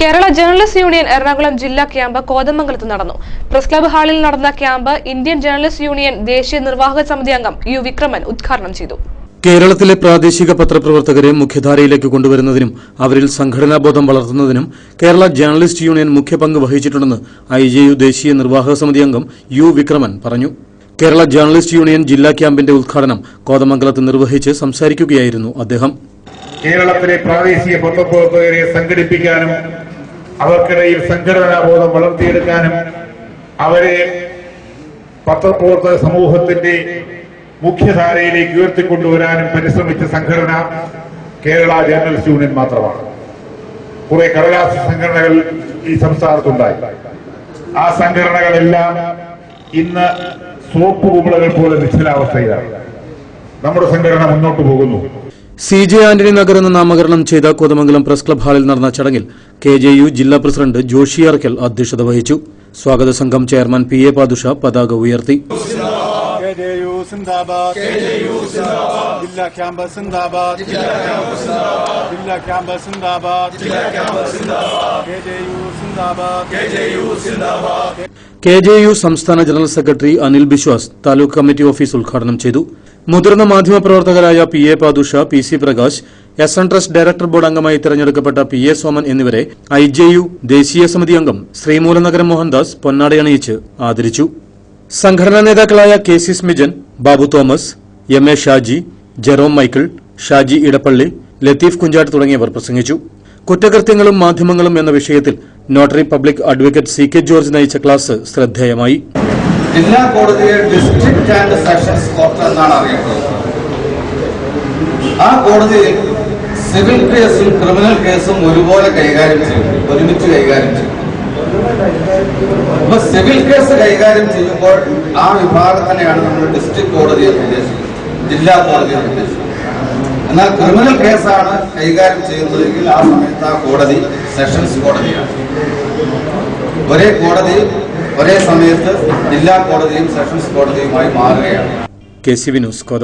Kerala journalist union Ernakulam ജില്ലാ camp കോതമംഗലത്ത് നടന്നു. പ്രസ് ക്ലബ് ഹാളിൽ നടന്ന ക്യാമ്പ് ഇന്ത്യൻ ജേർണലിസ്റ്റ് യൂണിയൻ ദേശീയ നിർവാഹക സമിതി അംഗം യു വിക്രമൻ ഉദ്ഘാടനം ചെയ്തു. കേരളത്തിലെ പ്രാദേശിക പത്രപ്രവർത്തകരെ മുഖ്യധാരയിലേക്ക് കൊണ്ടുവരുന്നതിനും അവരിൽ സംഘടനാബോധം വളർത്തുന്നതിനും കേരള ജേർണലിസ്റ്റ് യൂണിയൻ മുഖ്യ പങ്ക് വഹിച്ചിട്ടുണ്ടെന്ന് ഐ ജെ യു ദേശീയ നിർവാഹക സമിതി അംഗം യു വിക്രമൻ പറഞ്ഞു. കേരള ജേർണലിസ്റ്റ് യൂണിയൻ ജില്ലാ ക്യാമ്പിന്റെ ഉദ്ഘാടനം കോതമംഗലത്ത് നിർവഹിച്ച് സംസാരിക്കുകയായിരുന്നു അദ്ദേഹം. കേരളത്തിലെ പ്രാദേശിക പത്രപ്രവർത്തകരെ സംഘടിപ്പിക്കാനും അവർക്കിടയിൽ സംഘടനാബോധം വളർത്തിയെടുക്കാനും അവരെ പത്രപ്രവർത്തക സമൂഹത്തിന്റെ മുഖ്യധാരയിലേക്ക് ഉയർത്തിക്കൊണ്ടുവരാനും പരിശ്രമിച്ച സംഘടന കേരള ജേർണലിസ്റ്റ് യൂണിയൻ മാത്രമാണ്. കുറെ കടലാസ സംഘടനകൾ ഈ സംസ്ഥാനത്തുണ്ടായി. ആ സംഘടനകളെല്ലാം ഇന്ന് സോപ്പ് കുമ്പളകൾ പോലെ നിശ്ചലാവസ്ഥയിലാണ്. നമ്മുടെ സംഘടന മുന്നോട്ട് പോകുന്നു. സി ജെ ആന്റണി നഗർ എന്ന് നാമകരണം ചെയ്ത കോതമംഗലം പ്രസ് ക്ലബ് ഹാളിൽ നടന്ന ചടങ്ങിൽ കെ ജെ യു ജില്ലാ പ്രസിഡന്റ് ജോഷി അറക്കൽ അധ്യക്ഷത വഹിച്ചു. സ്വാഗത സംഘം ചെയർമാൻ പി എ പാദുഷ പതാക ഉയർത്തി. ജില്ലാ ക്യാമ്പസ് സിന്ദാബാദ്. ജില്ലാ ക്യാമ്പസ് സിന്ദാബാദ്. ജില്ലാ ക്യാമ്പ് സിന്ദാബാദ്. ജില്ലാ സിന്ദാബാദ്. കെ സിന്ദാബാദ്. കെ സിന്ദാബാദ്. കെ ജെ യു സംസ്ഥാന general secretary Anil Biswas taluk committee office ഉദ്ഘാടനം ചെയ്തു. മുതിർന്ന മാധ്യമപ്രവർത്തകരായ P A Padusha P C Prakash S N trust director board അംഗമായി തെരഞ്ഞെടുക്കപ്പെട്ട പി എ സോമൻ എന്നിവരെ ഐ ജെ യു ദേശീയ സമിതി അംഗം ശ്രീമൂലനഗരം മോഹൻദാസ് പൊന്നാടയണിയിച്ച് ആദരിച്ചു. സംഘടനാ നേതാക്കളായ K C Smijan Babu Thomas M A Shaji Jerome Michael Shaji Edappally Latheef Kunjatt തുടങ്ങിയവർ പ്രസംഗിച്ചു. കുറ്റകൃത്യങ്ങളും മാധ്യമങ്ങളും എന്ന വിഷയത്തിൽ notary public advocate C K George നയിച്ച ക്ലാസ് ശ്രദ്ധേയമായി. ജില്ലാ കോടതിയെ ഡിസ്ട്രിക്ട് ആൻഡ് സെഷൻസ് കോർട്ട് എന്നാണ് അറിയപ്പെടുന്നത്. ആ കോടതിയിൽ സിവിൽ കേസും ക്രിമിനൽ കേസും ഒരുപോലെ കൈകാര്യം ചെയ്യും ഒരുമിച്ച് കൈകാര്യം ചെയ്യും. സിവിൽ കേസ് കൈകാര്യം ചെയ്യുമ്പോൾ ആ വിഭാഗത്തിനെയാണ് നമ്മൾ ഡിസ്ട്രിക്ട് എന്ന് ഉദ്ദേശിക്കുന്നത് ജില്ലാ കോടതി എന്ന് ഉദ്ദേശിക്കുന്നത് എന്നാൽ ക്രിമിനൽ കേസാണ് കൈകാര്യം ചെയ്യുന്നതെങ്കിൽ ആ സമയത്ത് ആ കോടതി സെഷൻസ് കോടതിയാണ്. ഒരേ കോടതി ഒരേ സമയത്ത് ജില്ലാ കോടതിയും സെഷൻസ് കോടതിയുമായി മാറുകയാണ്. K C V news Kothamangalam.